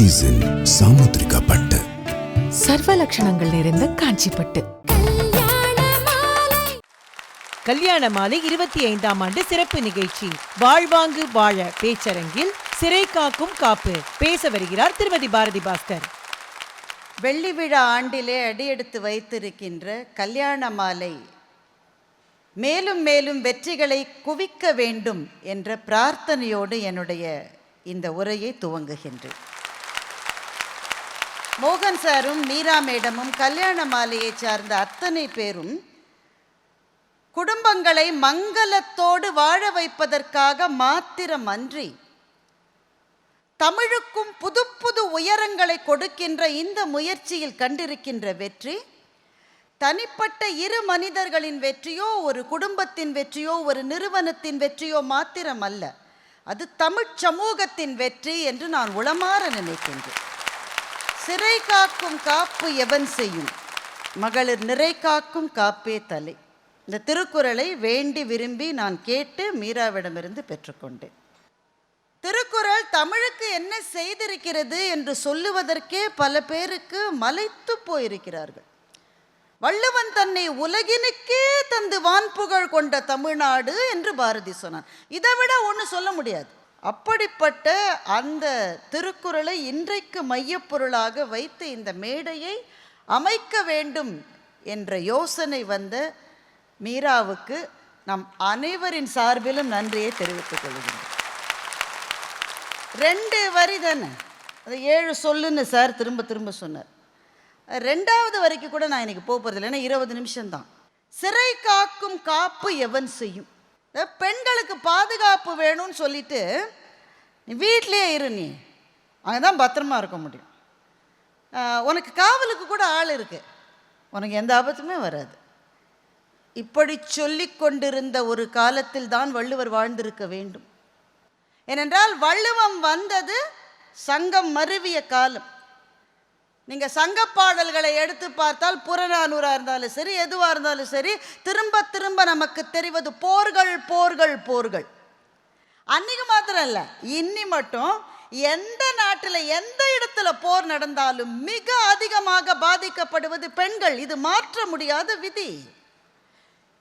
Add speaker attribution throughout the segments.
Speaker 1: போத்தீஸில் சாமுத்திரிகா பட்டு
Speaker 2: சர்வ லட்சணங்கள் நிறைந்த காஞ்சிப்பட்டு.
Speaker 3: கல்யாண மாலை
Speaker 4: கல்யாண மாலை இருபத்தி ஐந்தாம் ஆண்டு சிறப்பு நிகழ்ச்சி. வாழ்வாங்கு வாழ பேச்சரங்கில் சிறை காக்கும் காப்பு. பேச வருகிறார் திருமதி பாரதி பாஸ்கர்.
Speaker 5: வெள்ளி விழா ஆண்டிலே அடியெடுத்து வைத்திருக்கின்ற கல்யாண மாலை. மேலும் மேலும் வெற்றிகளை குவிக்க வேண்டும் என்ற பிரார்த்தனையோடு என்னுடைய இந்த உரையை துவங்குகின்றேன். மோகன் சாரும் மீரா மேடமும் கல்யாண மாலையை சார்ந்த அத்தனை பேரும் குடும்பங்களை மங்களத்தோடு வாழ வைப்பதற்காக மாத்திரமன்றி தமிழுக்கும் புது புது உயரங்களை கொடுக்கின்ற இந்த முயற்சியில் கண்டிருக்கின்ற வெற்றி தனிப்பட்ட இரு மனிதர்களின் வெற்றியோ ஒரு குடும்பத்தின் வெற்றியோ ஒரு நிறுவனத்தின் வெற்றியோ மாத்திரம் அல்ல அது தமிழ்ச் சமூகத்தின் வெற்றி என்று நான் உளமாற நினைக்கின்றேன். சிறை காக்கும் காப்பு எவன் செய்யும்? மகளிர் நிறை காக்கும் காப்பே தலை. இந்த திருக்குறளை வேண்டி விரும்பி நான் கேட்டு மீராவிடமிருந்து பெற்றுக்கொண்டேன். திருக்குறள் தமிழுக்கு என்ன செய்திருக்கிறது என்று சொல்லுவதற்கே பல பேருக்கு மலைத்து போயிருக்கிறார்கள். வள்ளுவன் தன்னை உலகினுக்கே தந்து வான்புகழ் கொண்ட தமிழ்நாடு என்று பாரதி சொன்னான். இதை விட ஒன்று சொல்ல முடியாது. அப்படிப்பட்ட அந்த திருக்குறளை இன்றைக்கு மையப்பொருளாக வைத்து இந்த மேடையை அமைக்க வேண்டும் என்ற யோசனை வந்த மீராவுக்கு நம் அனைவரின் சார்பிலும் நன்றியை தெரிவித்துக் கொள்கிறேன். ரெண்டு வரி தானே? அது ஏழு சொல்லுன்னு சார் திரும்ப திரும்ப சொன்னார். ரெண்டாவது வரைக்கும் கூட நான் இன்னைக்கு போக போகிறதில்ல ஏன்னா இருபது நிமிஷம்தான். சிறை காக்கும் காப்பு எவன் செய்யும்? இந்த பெண்களுக்கு பாதுகாப்பு வேணும்னு சொல்லிட்டு நீ வீட்டிலே இரு நீ. அங்கே தான் பத்திரமா இருக்க முடியும். உனக்கு காவலுக்கு கூட ஆள் இருக்கு. உனக்கு எந்த ஆபத்துமே வராது. இப்படி சொல்லி கொண்டிருந்த ஒரு காலத்தில் தான் வள்ளுவர் வாழ்ந்திருக்க வேண்டும். ஏனென்றால் வள்ளுவம் வந்தது சங்கம் மருவிய காலம். நீங்கள் சங்க பாடல்களை எடுத்து பார்த்தால் புறநானூராக இருந்தாலும் சரி எதுவாக இருந்தாலும் சரி திரும்ப திரும்ப நமக்கு தெரிவது போர்கள் போர்கள் போர்கள். அன்னைக்கு மாத்திரம் இல்லை இன்னி மட்டும் எந்த நாட்டில் எந்த இடத்துல போர் நடந்தாலும் மிக அதிகமாக பாதிக்கப்படுவது பெண்கள். இது மாற்ற முடியாத விதி.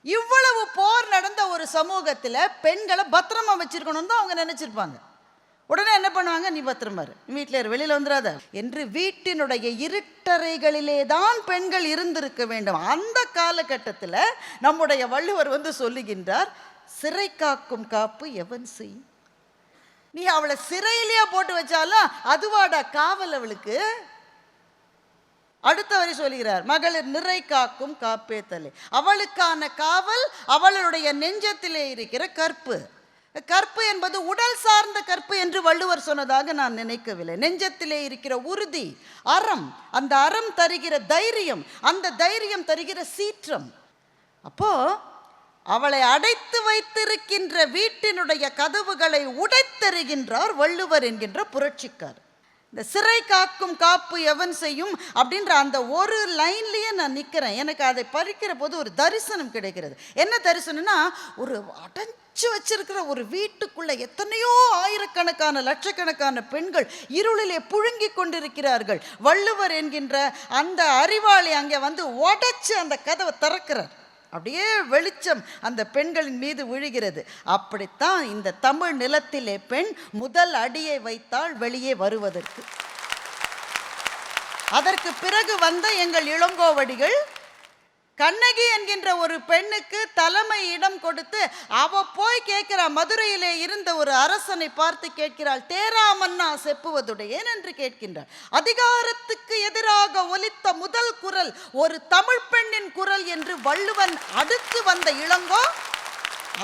Speaker 5: இவ்வளவு போர் நடந்த ஒரு சமூகத்தில் பெண்களை பத்திரமா வச்சிருக்கணும்னு தான் அவங்க நினச்சிருப்பாங்க. உடனே என்ன பண்ணுவாங்க? நீ பத்திரமாரு வீட்டில் இரு. வெளியில் வந்துடாத என்று வீட்டினுடைய இருட்டறைகளிலே தான் பெண்கள் இருந்திருக்க வேண்டும். அந்த காலகட்டத்தில் நம்முடைய வள்ளுவர் வந்து சொல்லுகின்றார் சிறை காக்கும் காப்பு எவன் செய் நீ அவளை சிறையிலேயே போட்டு வச்சாலும் அதுவாடா காவல் அவளுக்கு? அடுத்த வரி சொல்கிறார் மகளிர் நிறை காக்கும் காப்பே தலை அவளுக்கான காவல் அவளுடைய நெஞ்சத்திலே இருக்கிற கற்பு. கற்பு என்பது உடல் சார்ந்த கற்பு என்று வள்ளுவர் சொன்னதாக நான் நினைக்கவில்லை. நெஞ்சத்திலே இருக்கிற உறுதி அறம் அந்த அறம் தருகிற தைரியம் அந்த தைரியம் தருகிற சீற்றம். அப்போ அவளை அடைத்து வைத்திருக்கின்ற வீட்டினுடைய கதவுகளை உடைத்தருகின்றார் வள்ளுவர் என்கின்ற புரட்சிக்கார் இந்த சிறை காக்கும் காப்பு எவன் செய்யும் அப்படின்ற அந்த ஒரு லைன்லேயே நான் நிற்கிறேன் எனக்கு அதை பறிக்கிற போது ஒரு தரிசனம் கிடைக்கிறது. என்ன தரிசனம்னா ஒரு அடைஞ்சு வச்சிருக்கிற ஒரு வீட்டுக்குள்ளே எத்தனையோ ஆயிரக்கணக்கான லட்சக்கணக்கான பெண்கள் இருளிலே புழுங்கி கொண்டிருக்கிறார்கள். வள்ளுவர் என்கின்ற அந்த அறிவாளி அங்கே வந்து உடைச்சு அந்த கதவை திறக்கிறார். அப்படியே வெளிச்சம் அந்த பெண்களின் மீது விழுகிறது. அப்படித்தான் இந்த தமிழ் நிலத்திலே பெண் முதல் அடியை வைத்தால் வெளியே வருவதற்கு. அதற்கு பிறகு வந்த எங்கள் இளங்கோவடிகள் கண்ணகி என்கின்ற ஒரு பெண்ணுக்கு தலைமை இடம் கொடுத்து அவ போய் கேட்கிறா மதுரையிலே இருந்த ஒரு அரசனை பார்த்து கேட்கிறாள் தேராமன்னா செப்புவதுடையேன் என்று கேட்கின்றாள். அதிகாரத்துக்கு எதிராக ஒலித்த முதல் குரல் ஒரு தமிழ் பெண்ணின் குரல் என்று வள்ளுவன் அடுத்து வந்த இளங்கோ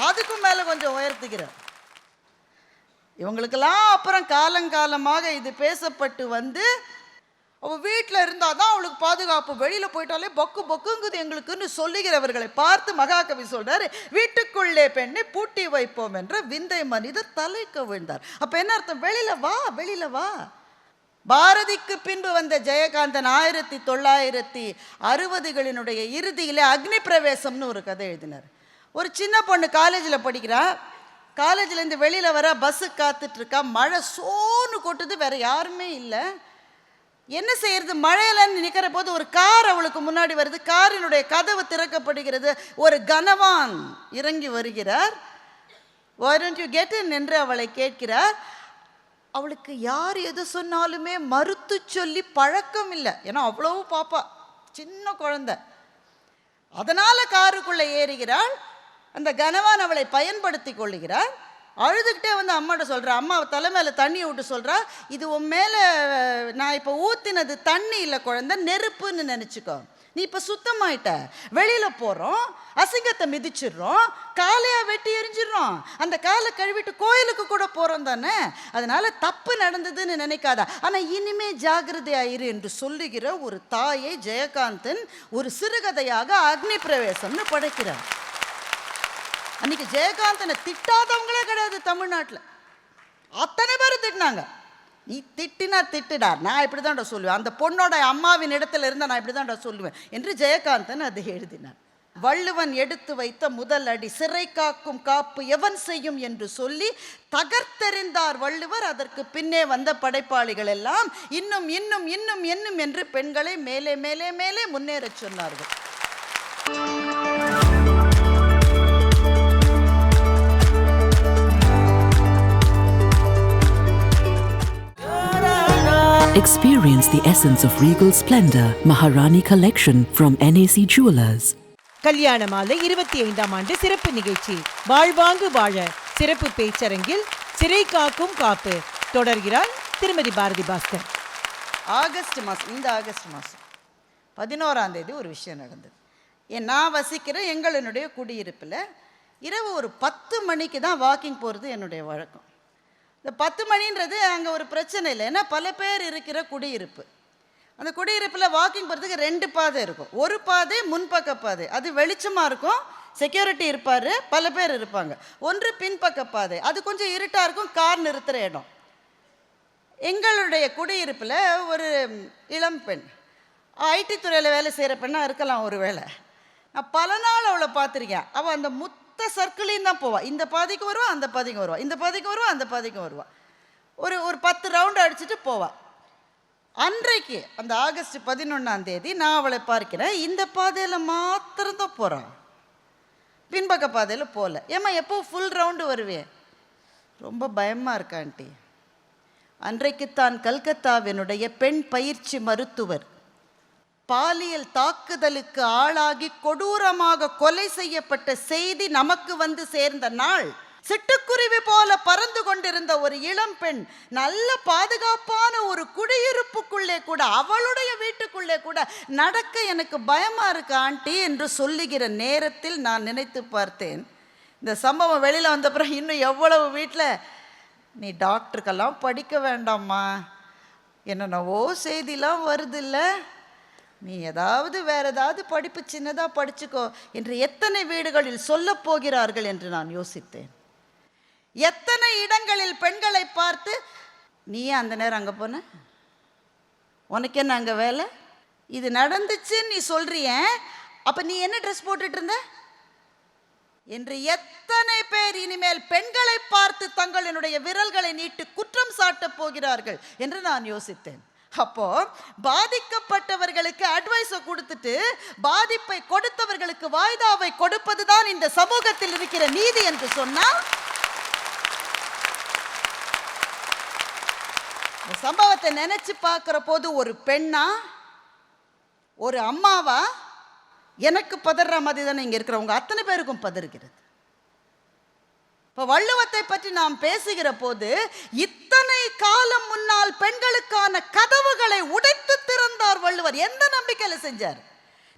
Speaker 5: அதுக்கும் மேல கொஞ்சம் உயர்த்துகிறார். இவங்களுக்கெல்லாம் அப்புறம் காலங்காலமாக இது பேசப்பட்டு வந்து அவள் வீட்டில் இருந்தால் தான் அவளுக்கு பாதுகாப்பு. வெளியில் போயிட்டாலே பொக்கு பொக்குங்குது எங்களுக்குன்னு சொல்லுகிறவர்களை பார்த்து மகாகவி சொல்கிறார் வீட்டுக்குள்ளே பெண்ணை பூட்டி வைப்போம் என்ற விந்தை மனிதர் தலை கவிழ்ந்தார். அப்போ என்ன அர்த்தம்? வெளியில் வா வெளியில் வா. பாரதிக்கு பின்பு வந்த ஜெயகாந்தன் ஆயிரத்தி தொள்ளாயிரத்தி அறுபதுகளினுடைய இறுதியில் அக்னி பிரவேசம்னு ஒரு கதை எழுதினார். ஒரு சின்ன பொண்ணு காலேஜில் படிக்கிறா. காலேஜ்லேருந்து வெளியில் வர பஸ்ஸு காத்துட்ருக்கா மழை சோன்னு கொட்டுது வேற யாருமே இல்லை. என்ன செய்யறது? மழையிலன்னு நிற்கிற போது ஒரு கார் அவளுக்கு முன்னாடி வருது. காரினுடைய கதவு திறக்கப்படுகிறது. ஒரு கனவான் இறங்கி வருகிறார். வரண்ட் யூ கெட் இன் என்று அவளை கேட்கிறார். அவளுக்கு யார் எது சொன்னாலுமே மறுத்து சொல்லி பழக்கம் இல்லை. ஏன்னா அவ்வளவு பாப்பா. சின்ன குழந்தை. அதனால காருக்குள்ளே ஏறுகிறாள். அந்த கனவான் அவளை பயன்படுத்தி கொள்கிறாள் அழுதுகிட்டே வந்து அம்மாட்ட சொல்கிறா அம்மா தலை மேலே தண்ணியை விட்டு சொல்கிறா இது உன் மேலே நான் இப்போ ஊற்றினது தண்ணி இல்லை குழந்த நெருப்புன்னு நினச்சிக்கோ. நீ இப்போ சுத்தமாயிட்ட. வெளியில் போகிறோம் அசிங்கத்தை மிதிச்சிடுறோம் காலையாக வெட்டி எரிஞ்சிடுறோம். அந்த காலை கழுவிட்டு கோயிலுக்கு கூட போகிறோம் தானே? அதனால் தப்பு நடந்ததுன்னு நினைக்காத. ஆனால் இனிமே ஜாகிரதையாயிரு என்று சொல்லுகிற ஒரு தாயை ஜெயகாந்தன் ஒரு சிறுகதையாக அக்னி பிரவேசம்னு படைக்கிறார். அன்னைக்கு ஜெயகாந்தனை திட்டாதவங்களே கிடையாது தமிழ்நாட்டில். அத்தனை பேர் திட்டினாங்க. நீ திட்டினா திட்டுடா. நான் இப்படி தான்டா சொல்லுவேன். அந்த பொண்ணோட அம்மாவின் இடத்துல இருந்தால் நான் இப்படி தான்டா சொல்லுவேன் என்று ஜெயகாந்தன் அதை எழுதினார் வள்ளுவன் எடுத்து வைத்த முதல் அடி சிறை காக்கும் காப்பு எவன் செய்யும்? என்று சொல்லி தகர்த்தெறிந்தார் வள்ளுவர். அதற்கு பின்னே வந்த படைப்பாளிகள் எல்லாம் இன்னும் இன்னும் இன்னும் இன்னும் என்று பெண்களை மேலே மேலே மேலே முன்னேறச் சொன்னார்கள்.
Speaker 6: Experience the essence of regal splendor, Maharani Collection from NAC Jewelers.
Speaker 4: கல்யாண மாலை இருபத்தி ஐந்தாம் ஆண்டு சிறப்பு நிகழ்ச்சி. வாழ்வாங்கு வாழ. சிறப்பு பேச்சரங்கில் சிறை காக்கும் காப்பு. தொடர்கிறார் திருமதி பாரதி பாஸ்கர்.
Speaker 5: ஆகஸ்ட் மாதம் இந்த ஆகஸ்ட் மாதம் பதினோராம் தேதி ஒரு விஷயம் நடந்தது. ஏன் நான் வசிக்கிற எங்களினுடைய குடியிருப்பில் இரவு ஒரு பத்து மணிக்கு தான் வாக்கிங் போகிறது என்னுடைய வழக்கம். இந்த பத்து மணின்றது அங்கே ஒரு பிரச்சனை இல்லை. ஏன்னா பல பேர் இருக்கிற குடியிருப்பு. அந்த குடியிருப்பில் வாக்கிங் போகிறதுக்கு ரெண்டு பாதை இருக்கும். ஒரு பாதை முன்பக்க பாதை. அது வெளிச்சமாக இருக்கும். செக்யூரிட்டி இருப்பார். பல பேர் இருப்பாங்க. ஒன்று பின்பக்க பாதை. அது கொஞ்சம் இருட்டாக இருக்கும். கார் நிறுத்துகிற இடம். எங்களுடைய குடியிருப்பில் ஒரு இளம் பெண். ஐடி துறையில் வேலை செய்கிற பெண்ணாக இருக்கலாம் ஒரு வேளை. நான் பல நாள் அவளை பார்த்துருக்கேன். அவள் அந்த முத் மொத்த சர்க்கிளையும் தான் போவாள் இந்த பாதைக்கு வருவா அந்த பாதைக்கு வருவா. இந்த பாதைக்கு வருவா அந்த பாதைக்கு வருவா. ஒரு ஒரு பத்து ரவுண்டு அடிச்சுட்டு போவாள் அன்றைக்கு அந்த ஆகஸ்ட் பதினொன்றாம் தேதி நான் அவளை பார்க்கிறேன். இந்த பாதையில் மாத்திரம்தான் போகிறான் பின்பக்க பாதையில் போகல ஏம்மா எப்போ ஃபுல் ரவுண்டு வருவேன் ரொம்ப பயமாக இருக்கா ஆண்டி. அன்றைக்குத்தான் கல்கத்தாவினுடைய பெண் பயிற்சி மருத்துவர் பாலியல் தாக்குதலுக்கு ஆளாகி கொடூரமாக கொலை செய்யப்பட்ட செய்தி நமக்கு வந்து சேர்ந்த நாள். சிட்டுக்குருவி போல பறந்து கொண்டிருந்த ஒரு இளம் பெண் நல்ல பாதுகாப்பான ஒரு குடியிருப்புக்குள்ளே கூட அவளுடைய வீட்டுக்குள்ளே கூட நடக்க எனக்கு பயமா இருக்கு ஆண்டி என்று சொல்லுகிற நேரத்தில் நான் நினைத்து பார்த்தேன். இந்த சம்பவம் வெளியில் வந்த பிறகு இன்னும் எவ்வளவு வீட்டில் நீ டாக்டருக்கெல்லாம் படிக்க வேண்டாம்மா. என்னென்னவோ செய்திலாம் வருது இல்லை நீ ஏதாவது வேற ஏதாவது படிப்பு சின்னதாக படிச்சுக்கோ என்று எத்தனை வீடுகளில் சொல்லப் போகிறார்கள் என்று நான் யோசித்தேன். எத்தனை இடங்களில் பெண்களை பார்த்து நீ அந்த நேரம் அங்கே போன? உனக்கு என்ன அங்கே வேலை? இது நடந்துச்சுன்னு நீ சொல்றிய. அப்போ நீ என்ன ட்ரெஸ் போட்டுட்டு இருந்த? என்று எத்தனை பேர் இனிமேல் பெண்களை பார்த்து தங்களினுடைய விரல்களை நீட்டு குற்றம் சாட்டப் போகிறார்கள் என்று நான் யோசித்தேன். அப்போ பாதிக்கப்பட்டவர்களுக்கு அட்வைஸை கொடுத்துட்டு பாதிப்பை கொடுத்தவர்களுக்கு வாய்தாவை கொடுப்பதுதான் இந்த சமூகத்தில் இருக்கிற நீதி என்று சொன்னால் இந்த சம்பவத்தை நினைச்சு பார்க்குற போது ஒரு பெண்ணா ஒரு அம்மாவா எனக்கு பதற மாதிரி தானே இங்கே இருக்கிறவங்க. அத்தனை பேருக்கும் பதறுகிறது. இப்போ வள்ளுவத்தை பற்றி நாம் பேசுகிற போது இத்தனை காலம் முன்னால் பெண்களுக்கான கதவுகளை உடைத்து திறந்தார் வள்ளுவர். எந்த நம்பிக்கையில் செஞ்சார்?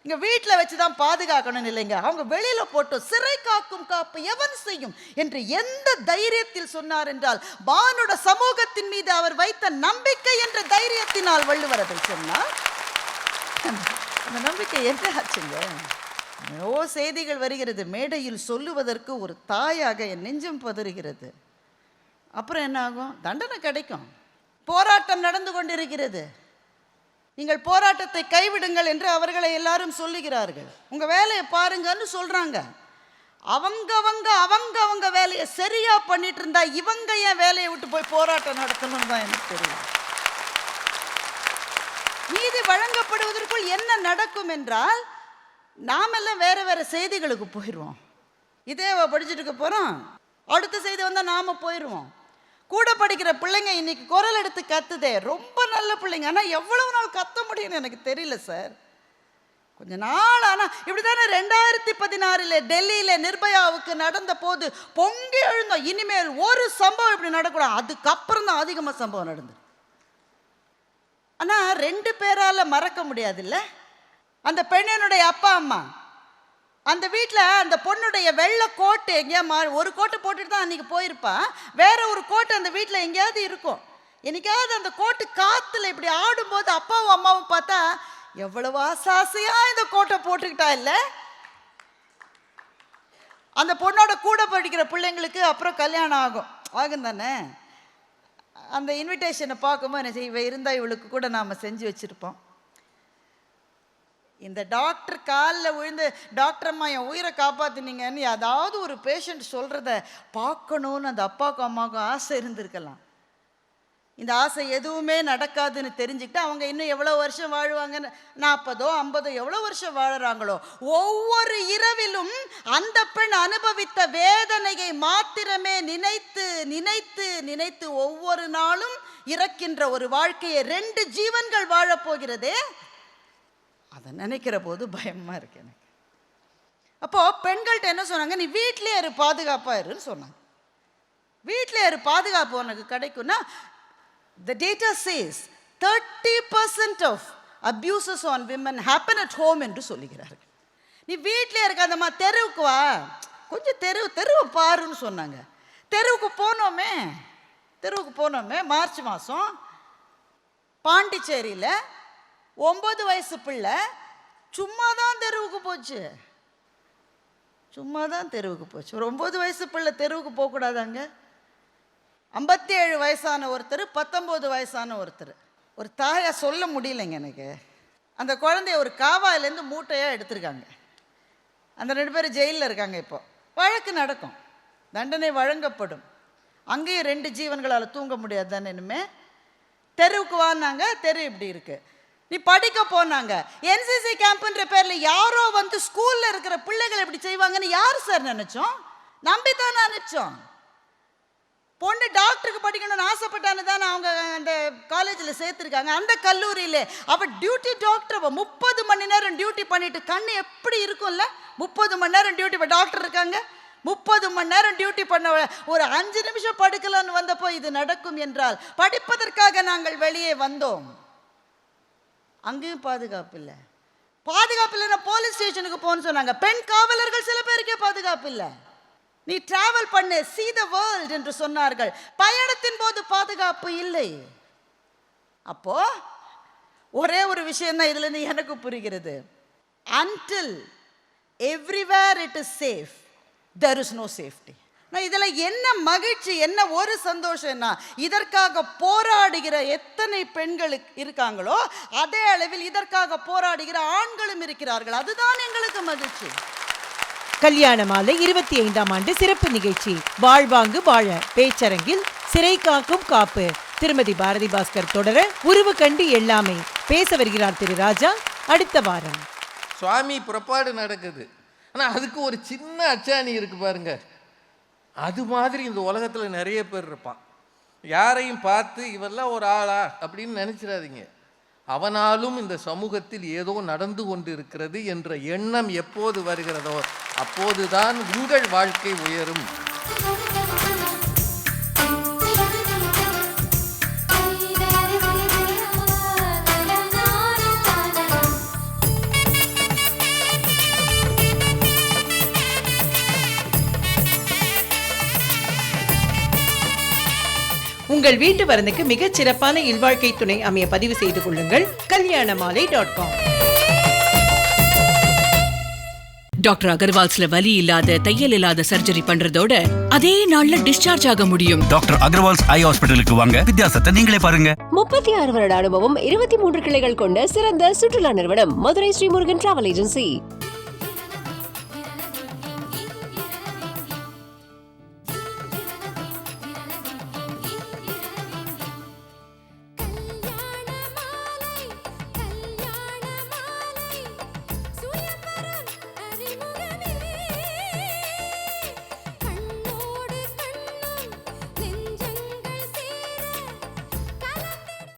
Speaker 5: இங்கே வீட்டில் வச்சு தான் பாதுகாக்கணும் இல்லைங்க. அவங்க வெளியில் போட்டு சிறை காக்கும் காப்பு எவன் செய்யும் என்று எந்த தைரியத்தில் சொன்னார் என்றால் பானுட சமூகத்தின் மீது அவர் வைத்த நம்பிக்கை என்ற தைரியத்தினால் வள்ளுவர் அதை சொன்னார். அந்த நம்பிக்கை என்ன ஆச்சுங்க? ஓ செய்திகள் வருகிறது. மேடையில் சொல்லுவதற்கு ஒரு தாயாக என் நெஞ்சம் பதறுகிறது. அப்புறம் என்ன ஆகும்? தண்டனை கிடைக்கும். போராட்டம் நடந்து கொண்டிருக்கிறது. நீங்கள் போராட்டத்தை கைவிடுங்கள் என்று அவர்களை எல்லாரும் சொல்லுகிறார்கள். உங்கள் வேலையை பாருங்கன்னு சொல்கிறாங்க அவங்கவங்க அவங்க அவங்க வேலையை சரியாக பண்ணிட்டு இருந்தா இவங்க ஏன் வேலையை விட்டு போய் போராட்டம் நடத்தணும்னு தான் எனக்கு தெரியும். நீதி வழங்கப்படுவதற்குள் என்ன நடக்கும் என்றால் நாமெல்லாம் வேறு வேறு செய்திகளுக்கு போயிடுவோம் இதே படிச்சுட்டு இருக்க போகிறோம் அடுத்த செய்தி வந்தால் நாம் போயிடுவோம் கூட படிக்கிற பிள்ளைங்க இன்னைக்கு குரல் எடுத்து கத்துதே. ரொம்ப நல்ல பிள்ளைங்க. ஆனால் எவ்வளவு நாள் கத்த முடியும்னு எனக்கு தெரியல சார். கொஞ்ச நாள் ஆனால் இப்படி தானே ரெண்டாயிரத்தி பதினாறில் டெல்லியில் நிர்பயாவுக்கு நடந்த போது பொங்கி எழுந்தோம். இனிமேல் ஒரு சம்பவம் இப்படி நடக்கூடாது. அதுக்கப்புறம் தான் அதிகமாக சம்பவம் நடந்தது. ஆனால் ரெண்டு பேரால் மறக்க முடியாதுல்ல? அந்த பெண்ணினுடைய அப்பா அம்மா. அந்த வீட்டில் அந்த பொண்ணுடைய வெள்ளை கோட்டு எங்கேயா மா ஒரு கோட்டை போட்டுட்டு தான் அன்றைக்கி போயிருப்பா. வேற ஒரு கோட்டு அந்த வீட்டில் எங்கேயாவது இருக்கும். என்னைக்காவது அந்த கோட்டு காற்றுல இப்படி ஆடும்போது அப்பாவும் அம்மாவும் பார்த்தா எவ்வளவு ஆசாசையாக இந்த கோட்டை போட்டுக்கிட்டா இல்லை? அந்த பொண்ணோட கூட படிக்கிற பிள்ளைங்களுக்கு அப்புறம் கல்யாணம் ஆகும். ஆகும் தானே? அந்த இன்விடேஷனை பார்க்கும்போது என்ன செய்ய இருந்தால் இவளுக்கு கூட நாம் செஞ்சு வச்சுருப்போம். இந்த டாக்டர் காலில் விழுந்து டாக்டர் அம்மா என் உயிரை காப்பாற்றினீங்கன்னு ஏதாவது ஒரு பேஷண்ட் சொல்கிறத பார்க்கணுன்னு அந்த அப்பாவுக்கும் அம்மாவுக்கும் ஆசை இருந்திருக்கலாம். இந்த ஆசை எதுவுமே நடக்காதுன்னு தெரிஞ்சுக்கிட்டு அவங்க இன்னும் எவ்வளோ வருஷம் வாழ்வாங்கன்னு நாற்பதோ ஐம்பதோ எவ்வளோ வருஷம் வாழுறாங்களோ ஒவ்வொரு இரவிலும் அந்த பெண் அனுபவித்த வேதனையை மாத்திரமே நினைத்து நினைத்து நினைத்து ஒவ்வொரு நாளும் இறக்கின்ற ஒரு வாழ்க்கையை ரெண்டு ஜீவன்கள் வாழப்போகிறதே அதை நினைக்கிற போது பயமாக இருக்கு எனக்கு. அப்போது பெண்கள்கிட்ட என்ன சொன்னாங்க? நீ வீட்டிலே இரு பாதுகாப்பாக இருன்னு சொன்னாங்க. வீட்டிலே இரு பாதுகாப்பு உனக்கு கிடைக்கும்னா the data says thirty percent of abuses on women happen at home என்று சொல்லுகிறார்கள். நீ வீட்டிலே இருக்காதம்மா தெருவுக்கு வா. கொஞ்சம் தெரு தெருவை பாருன்னு சொன்னாங்க. தெருவுக்கு போனோமே தெருவுக்கு போனோமே மார்ச் மாதம் பாண்டிச்சேரியில் ஒம்பது வயசு பிள்ளை சும்மா தான் தெருவுக்கு போச்சு. சும்மா தான் தெருவுக்கு போச்சு. ஒரு ஒம்பது வயசு பிள்ளை தெருவுக்கு போகக்கூடாதாங்க? ஐம்பத்தி ஏழு வயசான ஒருத்தர் பத்தொம்போது வயசான ஒருத்தர். ஒரு தாயா சொல்ல முடியலைங்க எனக்கு. அந்த குழந்தைய ஒரு காவாயிலேருந்து மூட்டையாக எடுத்திருக்காங்க. அந்த ரெண்டு பேரும் ஜெயிலில் இருக்காங்க இப்போ. வழக்கு நடக்கும். தண்டனை வழங்கப்படும். அங்கேயும் ரெண்டு ஜீவன்களால் தூங்க முடியாது தானே இனிமே? தெருவுக்கு வான்னாங்க தெரு இப்படி இருக்குது நீ படிக்க போனாங்க. என்சிசி கேம்ப்ன்ற பேரில் யாரோ வந்து ஸ்கூலில் இருக்கிற பிள்ளைகள் இப்படி செய்வாங்கன்னு யார் சார் நினைச்சோம்? நம்பி தான் நினைச்சோம். பொண்ணு டாக்டருக்கு படிக்கணும்னு ஆசைப்பட்டான்னு தானே அவங்க அந்த காலேஜில் சேர்த்துருக்காங்க. அந்த கல்லூரியில் அவள் டியூட்டி டாக்டர் அவள் முப்பது மணி நேரம் டியூட்டி பண்ணிட்டு கண்ணு எப்படி இருக்கும்ல? முப்பது மணி நேரம் டியூட்டி டாக்டர் இருக்காங்க. முப்பது மணி நேரம் டியூட்டி பண்ண ஒரு அஞ்சு நிமிஷம் படுக்கலான்னு வந்தப்போ இது நடக்கும் என்றால் படிப்பதற்காக நாங்கள் வெளியே வந்தோம். அங்கேயும் பாதுகாப்பு இல்லை பாதுகாப்பு இல்லைன்னா போலீஸ் ஸ்டேஷனுக்கு போகணும்னு சொன்னாங்க. பெண் காவலர்கள் சில பேருக்கே பாதுகாப்பு இல்லை நீ டிராவல் பண்ணு சீ த வேர்ல்ட் என்று சொன்னார்கள். பயணத்தின் போது பாதுகாப்பு இல்லை. அப்போ ஒரே ஒரு விஷயம்தான் இதுலேருந்து எனக்கு புரிகிறது. Until everywhere it is safe there is no safety நான் இதில் என்ன மகிழ்ச்சி என்ன ஒரு சந்தோஷம்னா இதற்காக போராடுகிற எத்தனை பெண்கள் இருக்காங்களோ அதே அளவில் இதற்காக போராடுகிற ஆண்களும் இருக்கிறார்கள். அதுதான் எங்களுக்கு மகிழ்ச்சி.
Speaker 4: கல்யாண மாலை இருபத்தி ஐந்தாம் ஆண்டு சிறப்பு நிகழ்ச்சி. வாழ்வாங்கு வாழ பேச்சரங்கில் சிறை காக்கும் காப்பு. திருமதி பாரதி பாஸ்கர் தொடர உருவு கண்டு எல்லாமே. பேச வருகிறார் திரு ராஜா அடுத்த வாரம்.
Speaker 7: சுவாமி புறப்பாடு நடக்குது. ஆனால் அதுக்கு ஒரு சின்ன அச்சாணி இருக்கு பாருங்க. அது மாதிரி இந்த உலகத்தில் நிறைய பேர் இருப்பான். யாரையும் பார்த்து இவெல்லாம் ஒரு ஆளா அப்படின்னு நினச்சிடாதீங்க. அவனாலும் இந்த சமூகத்தில் ஏதோ நடந்து கொண்டு இருக்கிறது என்ற எண்ணம் எப்போது வருகிறதோ அப்போதுதான் உங்கள் வாழ்க்கை உயரும்.
Speaker 4: உங்கள் வீட்டு வரனுக்கு மிகச் சிறப்பான இல்வாழ்க்கை துணை அமைய பதிவு செய்து கொள்ளுங்கள். கல்யாண மாலை டாட் காம்
Speaker 8: டாக்டர் அகர்வால்ஸ்ல வலி இல்லாத தையல் இல்லாத சர்ஜரி பண்றதோட அதே நாள்ல டிஸ்சார்ஜ் ஆக முடியும்.
Speaker 9: டாக்டர் அகர்வால்ஸ் ஐ ஹாஸ்பிட்டலுக்கு வாங்க. வித்தியாசத்தை நீங்களே பாருங்க.
Speaker 10: முப்பத்தி ஆறு வருட அனுபவம் இருபத்தி மூன்று கிளைகள் கொண்ட சிறந்த சுற்றுலா நிறுவனம் மதுரை ஸ்ரீமுருகன் டிராவல் ஏஜென்சி.